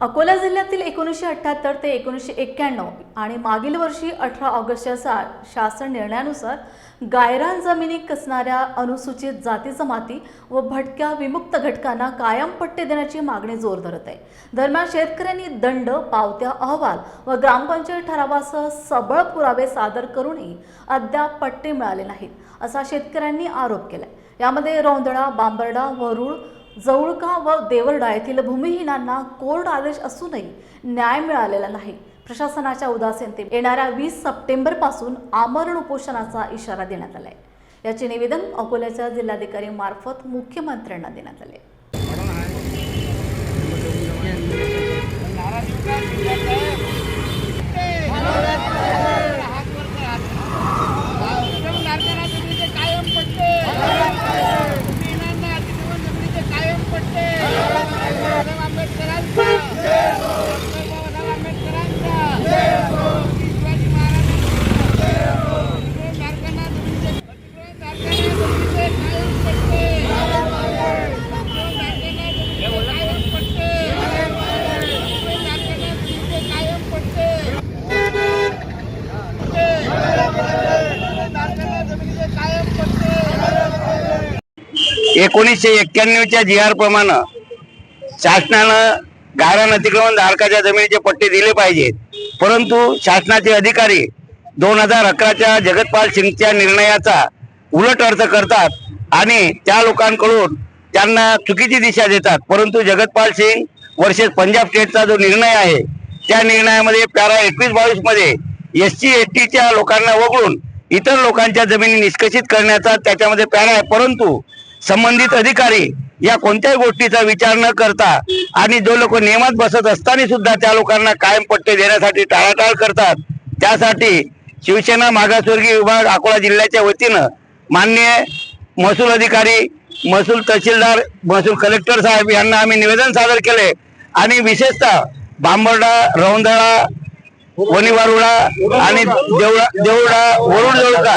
अकोला जिल्ह्यातील एकोणीसशे अठ्ठ्याहत्तर ते एकोणीसशे एक्क्याण्णव आणि मागील वर्षी अठरा ऑगस्टच्या सा शासन निर्णयानुसार गायरान जमिनी कसणाऱ्या अनुसूचित जाती जमाती व भटक्या विमुक्त घटकांना कायम पट्टे देण्याची मागणी जोर धरत आहे. दरम्यान शेतकऱ्यांनी दंड पावत्या अहवाल व ग्रामपंचायत ठरावासह सबळ पुरावे सादर करूनही अद्याप पट्टे मिळाले नाहीत असा शेतकऱ्यांनी आरोप केलाय. यामध्ये रौंदळा बांबर्डा वरुळ जवळका व देवर्डा येथील भूमिहीनांना कोर्ट आदेश असूनही न्याय मिळालेला नाही. प्रशासनाच्या उदासीनते येणाऱ्या वीस सप्टेंबरपासून आमरण उपोषणाचा इशारा देण्यात आलाय. याचे निवेदन अकोल्याच्या जिल्हाधिकारी मार्फत मुख्यमंत्र्यांना देण्यात आले कायम पट्टे महिलांना जीवन जमिनीचे कायम पट्टे बाबासाहेब आंबेडकरांचा बाबासाहेब आंबेडकरांचा शिवाजी महाराजांचा धारकांना जमिनीचे धारकांना जमिनीचे कायम पट्टे धारकांना जमिनीचे कायम पट्टे धारकांना जमिनीचे कायम पट्टे धारकांना जमिनीचे कायम पट्टे एकोणीसशे एक्क्याण्णवच्या जी आर प्रमाणे शासनानं गारण अतिक्रमण धारकाच्या जमिनीचे पट्टे दिले पाहिजेत. परंतु शासनाचे अधिकारी दोन हजार अकराच्या जगतपाल सिंगच्या निर्णयाचा उलट अर्थ करतात आणि त्या लोकांकडून त्यांना चुकीची दिशा देतात. परंतु जगतपाल सिंग वर्षेस पंजाब स्टेटचा जो निर्णय आहे त्या निर्णयामध्ये पॅरा एकवीस बावीसमध्ये एस सी एस टीच्या लोकांना वगळून इतर लोकांच्या जमिनी निष्कषित करण्याचा त्याच्यामध्ये पॅरा आहे. परंतु संबंधित अधिकारी या कोणत्याही गोष्टीचा विचार न करता आणि जो लोक नियमात बसत असताना सुद्धा त्या लोकांना कायम पट्टे देण्यासाठी टाळाटाळ करतात त्यासाठी शिवसेना मागासवर्गीय विभाग अकोला जिल्ह्याच्या वतीनं मान्य महसूल अधिकारी महसूल तहसीलदार महसूल कलेक्टर साहेब यांना आम्ही निवेदन सादर केले. आणि विशेषतः बांबर्डा रौंदळा वणीवारुळा आणि देवळा देवळा वरुड देऊळका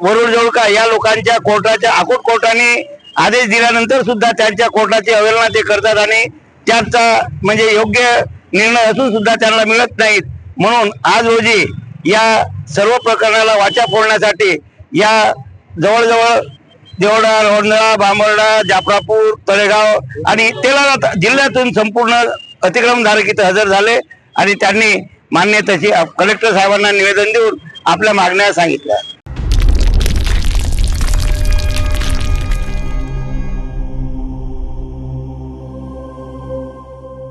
वरुड या लोकांच्या कोर्टाच्या अकोट कोर्टाने आदेश दिल्यानंतर सुद्धा त्यांच्या कोर्टाची अवहेलना ते करतात आणि त्याचा म्हणजे योग्य निर्णय असून सुद्धा त्यांना मिळत नाहीत. म्हणून आज रोजी या सर्व प्रकरणाला वाचा फोडण्यासाठी या जवळजवळ देवडा रोंदळा बांबर्डा जाफरापूर तळेगाव आणि तेलारा जिल्ह्यातून संपूर्ण अतिक्रमधारक इथं हजर झाले आणि त्यांनी मान्य तशी. कलेक्टर साहेबांना निवेदन देऊन आपल्या मागण्या सांगितल्या.